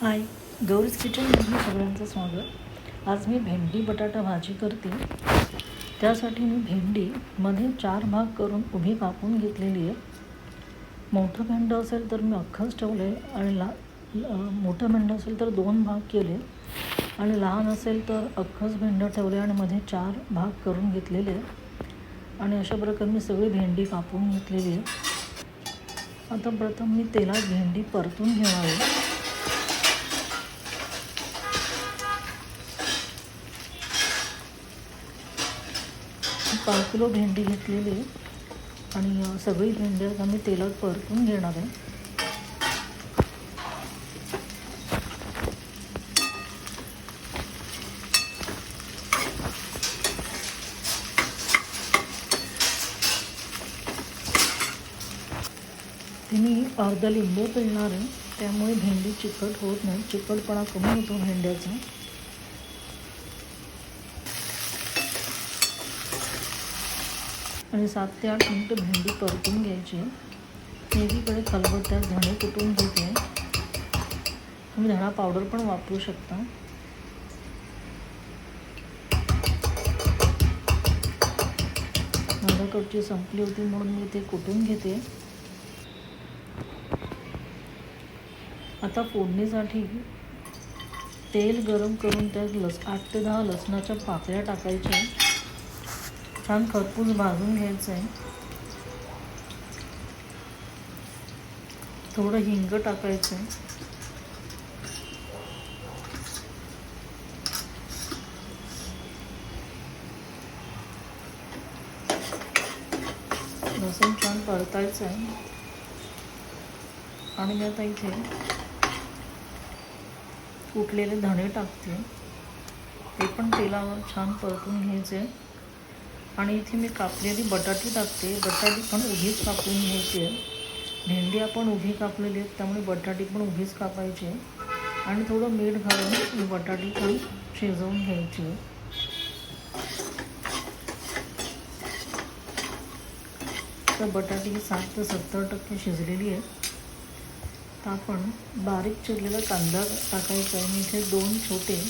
हाय गौरीज किचनमध्ये सगळ्यांचं स्वागत. आज मी भेंडी बटाटा भाजी करते. त्यासाठी मी भेंडीमध्ये चार भाग करून उभी कापून घेतलेली आहे. मोठं भेंडं असेल तर मी अख्खंच ठेवलं आहे आणि ला मोठं भेंडं असेल तर दोन भाग केले. आणि लहान असेल तर अख्खंच भेंडं ठेवले आणि मध्ये चार भाग करून घेतलेले. आहे आणि अशा प्रकारे मी सगळी भेंडी कापून घेतलेली आहे. आता प्रथम मी तेलात भेंडी परतून घेणार आहे. पाव किलो भेंडी घेतलेली आहे. आणि सगळी भेंडी आता मी तेलात परतून घेणार आहे. ते मी अर्धा लिंबू पिळणार आहे. त्यामुळे भेंडी चिकट होत नाही. चिकटपणा कमी होतो भेंड्याचा. आणि सात ते आठ मिनटं भेंडी परतून घ्यायची. नेहमीकडे खलबत्त्यात धणे कुटून घेते. तुम्ही धणा पावडर पण वापरू शकता. माझ्याकडची संपली होती म्हणून मी ते कुटून घेते. आता फोडणीसाठी तेल गरम करून त्यात लस आठ ते दहा लसणाच्या पाकळ्या टाकायच्या. छान खरपूस भाजून घ्यायचं आहे थोडं हिंग टाकायचं आहे लसूण छान परतायचं आहे आणि मी आता इथे कुटलेले धणे टाकते. ते पण तेलावर छान परतून घ्यायचे आणि इथे मी कापलेली बटाटी टाकते. बटाटी पण उभीच कापून घ्यायची. आहे भेंडी आपण उभी कापलेली आहेत त्यामुळे बटाटी पण उभीच कापायची. आहे आणि थोडं मीठ घालून ही बटाटी पण शिजवून घ्यायची. आहे तर बटाटी ही साठ ते सत्तर टक्के शिजलेली आहे तर आपण बारीक चिरलेला कांदा टाकायचा आहे. मी इथे दोन छोटे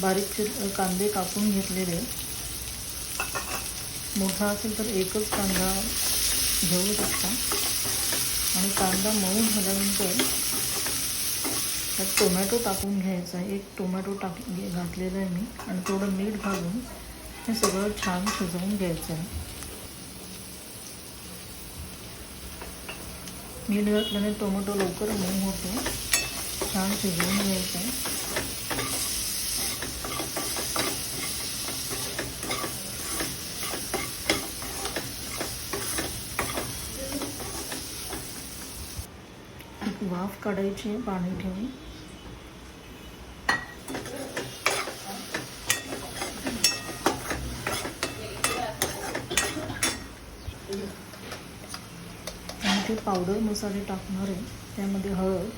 बारीक चिर कांदे कापून घेतलेले आहे. मोठा असेल तर एकच कांदा घेऊ शकता. आणि कांदा मऊ झाल्यानंतर त्यात टोमॅटो टाकून घ्यायचा आहे. एक टोमॅटो टाक घे- घातलेला आहे मी. आणि थोडं मीठ घालून हे सगळं छान शिजवून घ्यायचं आहे. मीठ घातल्याने टोमॅटो लवकर मऊ होतो. छान शिजवून घ्यायचं आहे एक वाफ काढायची आहे पाणी ठेवून. आणि ते पावडर मसाले टाकणार आहे त्यामध्ये हळद.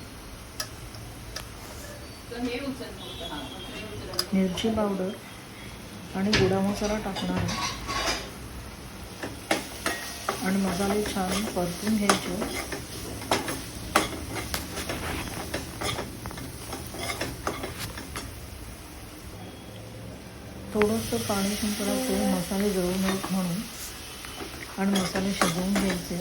मिरची पावडर आणि गोडा मसाला टाकणार आहे. आणि मसाले छान परतून घ्यायचे. थोडंसं पाणी शिंपडायचं मसाले जळू नयेत म्हणून. आणि मसाले शिजवून घ्यायचे.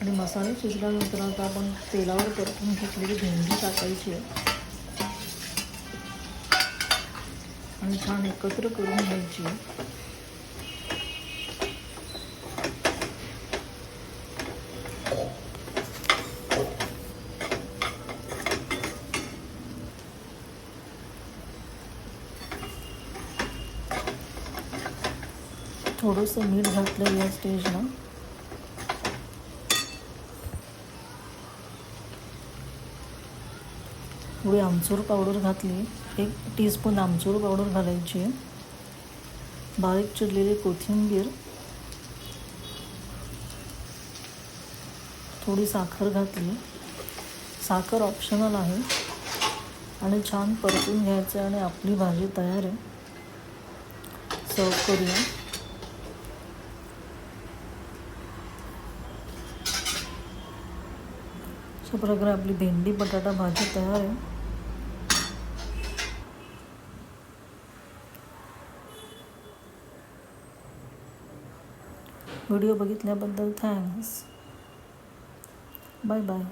आणि मसाले शिजल्यानंतर आता आपण तेलावर परतून घेतलेली भेंडी टाकायची आहे. आणि छान एकत्र करून घ्यायची थोडंसं मीठ घातलं या स्टेजला. थोडी आमचूर पावडर घातली. एक टीस्पून आमचूर पावडर घालायची. आहे बारीक चिरलेली कोथिंबीर. थोडी साखर घातली. साखर ऑप्शनल आहे. आणि छान परतून घ्यायचं आणि आपली भाजी तयार आहे. सर्व करूया. अशा प्रकारे आपली भेंडी बटाटा भाजी तयार आहे व्हिडिओ बघितल्याबद्दल थँक्स। Bye bye.